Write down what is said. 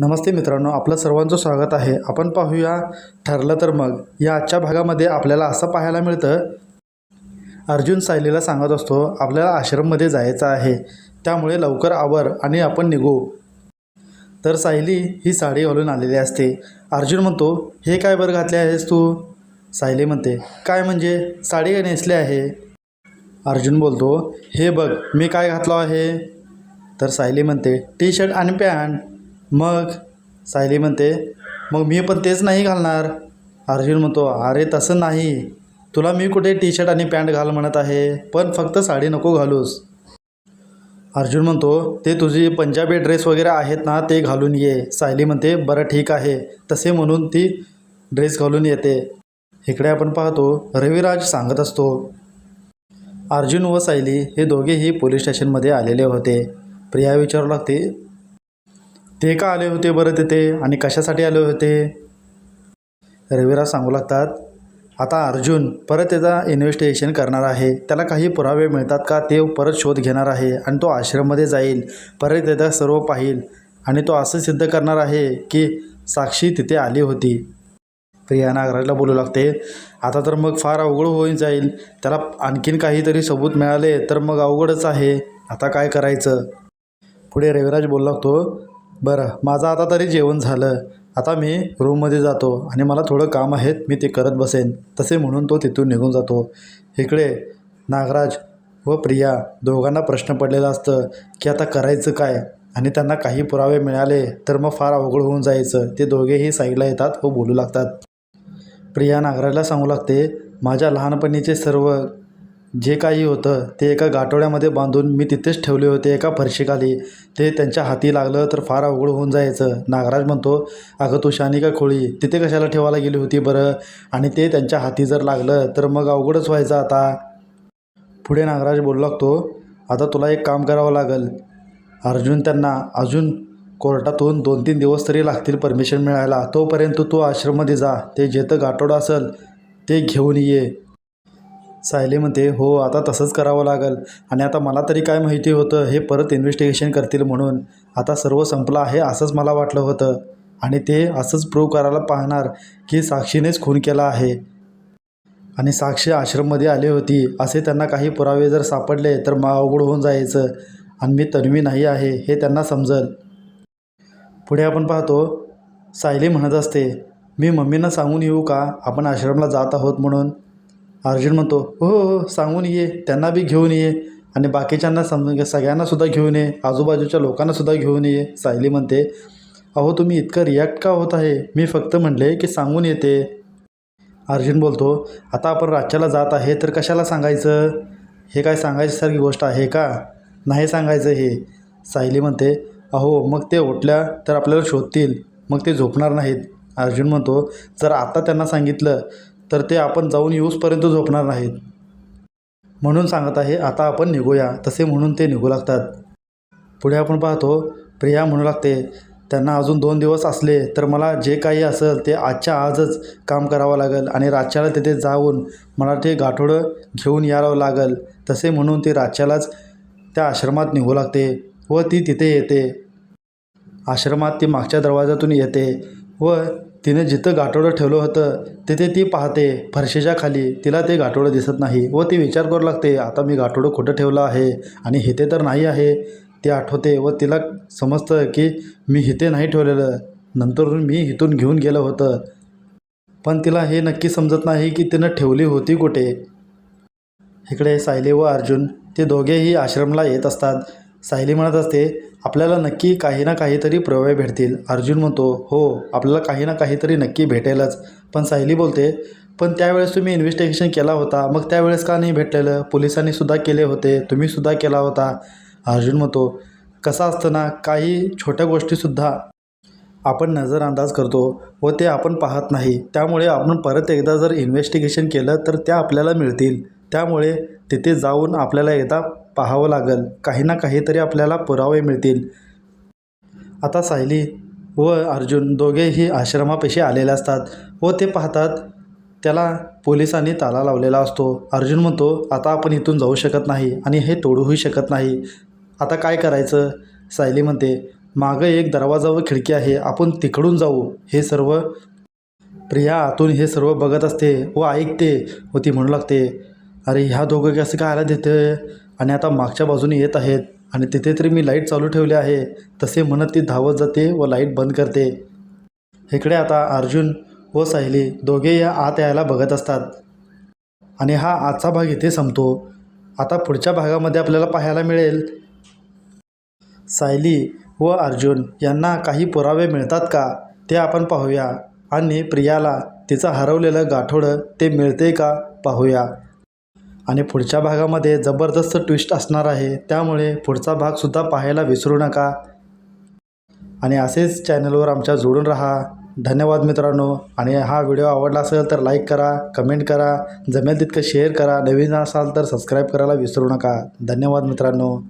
नमस्ते मित्रांनो आपलं सर्वांचं स्वागत आहे. आपण पाहूया ठरलं तर मग. या आजच्या भागामध्ये आपल्याला असं पाहायला मिळतं अर्जुन सायलीला सांगत असतो आपल्याला आश्रममध्ये जायचं आहे. त्यामुळे लवकर आवर आणि आपण निघू. तर सायली ही साडी घालून आलेली असते. अर्जुन म्हणतो हे काय बरं घातले आहेस तू? सायली म्हणते काय म्हणजे? साडी काय नेसली आहे? अर्जुन बोलतो हे बघ मी काय घातलो आहे? तर सायली म्हणते टी शर्ट आणि पॅन्ट. मग सायली म्हणते मग मी पण तेच नाही घालणार. अर्जुन म्हणतो अरे तसं नाही. तुला मी कुठे टी शर्ट आणि पॅन्ट घाल म्हणत आहे? पण फक्त साडी नको घालूस. अर्जुन म्हणतो ते तुझी पंजाबी ड्रेस वगैरे आहेत ना ते घालून ये. सायली म्हणते बरं ठीक आहे. तसे म्हणून ती ड्रेस घालून येते. इकडे आपण पाहतो रविराज सांगत असतो अर्जुन व सायली हे दोघेही पोलीस स्टेशनमध्ये आलेले होते. प्रिया विचारू लागते ते का आले होते बरं तिथे? आणि कशासाठी आले होते? रविराज सांगू लागतात आता अर्जुन परत त्याचा इन्व्हेस्टिगेशन करणार आहे. त्याला काही पुरावे मिळतात का ते परत शोध घेणार आहे आणि तो आश्रममध्ये जाईल परत त्याचा सर्व पाहील. आणि तो असं सिद्ध करणार आहे की साक्षी तिथे आली होती. प्रिया नागराजला बोलू लागते आता तर मग फार अवघड होऊन जाईल. त्याला आणखीन काहीतरी सबूत मिळाले तर मग अवघडच आहे. आता काय करायचं? पुढे रविराज बोलू लागतो बरं माझं आता तरी जेवण झालं. आता मी रूममध्ये जातो आणि मला थोडं काम आहेत मी ते करत बसेन. तसे म्हणून तो तिथून निघून जातो. इकडे नागराज व प्रिया दोघांना प्रश्न पडलेला असतं की आता करायचं काय? आणि त्यांना काही पुरावे मिळाले तर मग फार अवघड होऊन जायचं. ते दोघेही साईडला येतात व बोलू लागतात. प्रिया नागराजला सांगू लागते माझ्या लहानपणीचे सर्व जे काही होतं ते एका गाठोड्यामध्ये बांधून मी तिथेच ठेवले होते एका फरशीखाली. ते त्यांच्या हाती लागलं तर फार अवघड होऊन जायचं. नागराज म्हणतो अगं तू शानी का खोळी तिथे कशाला ठेवायला गेली होती बरं? आणि ते त्यांच्या हाती जर लागलं तर मग अवघडच व्हायचं आता. पुढे नागराज बोलू लागतो आता तुला एक काम करावं लागेल. अर्जुन त्यांना अजून कोर्टातून दोन तीन दिवस तरी लागतील परमिशन मिळायला. तोपर्यंत तू आश्रममध्ये जा. ते जेथं गाठोडं असेल ते घेऊन ये. सायली म्हणते हो आता तसंच करावं लागेल. आणि आता मला तरी काय माहिती होतं हे परत इन्व्हेस्टिगेशन करतील म्हणून. आता सर्व संपलं आहे असंच मला वाटलं होतं. आणि ते असंच प्रूव्ह करायला पाहणार की साक्षीनेच खून केला आहे. आणि साक्षी आश्रममध्ये आली होती. असे त्यांना काही पुरावे जर सापडले तर मा अवघड होऊन जायचं. आणि मी तन्वी नाही आहे हे त्यांना समजल. पुढे आपण पाहतो सायली म्हणत असते मी मम्मींना सांगून येऊ का? आपण आश्रमला जात आहोत म्हणून. अर्जुन म्हणतो हो, हो हो सांगून ये त्यांना बी घेऊन ये आणि बाकीच्यांना समजून सगळ्यांनासुद्धा घेऊन ये आजूबाजूच्या लोकांनासुद्धा घेऊन ये सायली म्हणते. अहो तुम्ही इतकं रिॲक्ट का होत आहे? मी फक्त म्हणले की सांगून येते. अर्जुन बोलतो आता आपण राज्याला जात आहे तर कशाला सांगायचं? हे काय सांगायच्यासारखी गोष्ट आहे का? नाही सांगायचं हे. सायली म्हणते अहो मग ते उठल्या तर आपल्याला शोधतील मग ते झोपणार नाहीत. अर्जुन म्हणतो जर आता त्यांना सांगितलं तर ते आपण जाऊन येऊसपर्यंत झोपणार नाहीत. म्हणून सांगत आहे आता आपण निघूया. तसे म्हणून ते निघू लागतात. पुढे आपण पाहतो प्रिया म्हणू लागते त्यांना अजून दोन दिवस असले तर मला जे काही असेल ते आजच्या आजच काम करावं लागेल आणि रातच्याला तिथे जाऊन मला ते गाठोडं घेऊन यावं लागेल. तसे म्हणून ती रातच्यालाच त्या आश्रमात निघू लागते व ती तिथे येते. आश्रमात ती मागच्या दरवाजातून येते व तिने जिथं गाठोडं ठेवलं होतं तिथे ती पाहते फरशीच्या खाली. तिला ते गाठोडं दिसत नाही व ती विचार करू लागते आता मी गाठोडं कुठं ठेवलं आहे आणि हिथे तर नाही आहे? ते आठवते व तिला समजतं की मी हिथे नाही ठेवलेलं. नंतर मी इथून घेऊन गेलं होतं. पण तिला हे नक्की समजत नाही की तिनं ठेवली होती कुठे. इकडे सायली व अर्जुन ते दोघेही आश्रमला येत असतात. सायली म्हणत असते आपल्याला नक्की काही ना काहीतरी प्रवय भेटतील. अर्जुन म्हणतो हो आपल्याला काही ना काहीतरी नक्की भेटेलच. पण सायली बोलते पण त्यावेळेस तुम्ही इन्व्हेस्टिगेशन केला होता मग त्यावेळेस का नाही भेटलेलं? पोलिसांनी सुद्धा केले होते तुम्हीसुद्धा केला होता. अर्जुन म्हणतो कसा असतं ना काही छोट्या गोष्टीसुद्धा आपण नजरअंदाज करतो व ते आपण पाहत नाही. त्यामुळे आपण परत एकदा जर इन्व्हेस्टिगेशन केलं तर त्या आपल्याला मिळतील. त्यामुळे तिथे जाऊन आपल्याला एकदा पाहावं लागेल. काही ना काहीतरी आपल्याला पुरावे मिळतील. आता सायली व अर्जुन दोघेही आश्रमापेशी आलेले असतात व ते पाहतात त्याला पोलिसांनी ताला लावलेला असतो. अर्जुन म्हणतो आता आपण इथून जाऊ शकत नाही आणि हे तोडूही शकत नाही. आता काय करायचं? सायली म्हणते मागं एक दरवाजा व खिडकी आहे. आपण तिकडून जाऊ. हे सर्व प्रिया आतून हे सर्व बघत असते व ऐकते व ती म्हणू लागते अरे ह्या दोघं कसं काय आला देतं आणि आता मागच्या बाजूने येत आहेत. आणि तिथे तरी मी लाइट चालू ठेवली आहे. तसे म्हणत ती धावत जाते व लाइट बंद करते. इकडे आता अर्जुन व सायली दोघे या आत यायला बघत असतात. आणि हा आजचा भाग इथे संपतो. आता पुढच्या भागामध्ये आपल्याला पाहायला मिळेल. सायली व अर्जुन यांना काही पुरावे मिळतात का? ते आपण पाहूया. आणि प्रियाला तिचं हरवलेलं गाठोडं ते मिळते का? पाहूया. आणि पुढच्या भागामध्ये जबरदस्त ट्विस्ट असणार आहे. त्यामुळे पुढचा भागसुद्धा पाहायला विसरू नका. आणि असेच चॅनलवर आमच्या जोडून राहा. धन्यवाद मित्रांनो. आणि हा व्हिडिओ आवडला असेल तर लाईक करा कमेंट करा. जमेल तितकं शेअर करा. नवीन असाल तर सबस्क्राईब करायला विसरू नका. धन्यवाद मित्रांनो.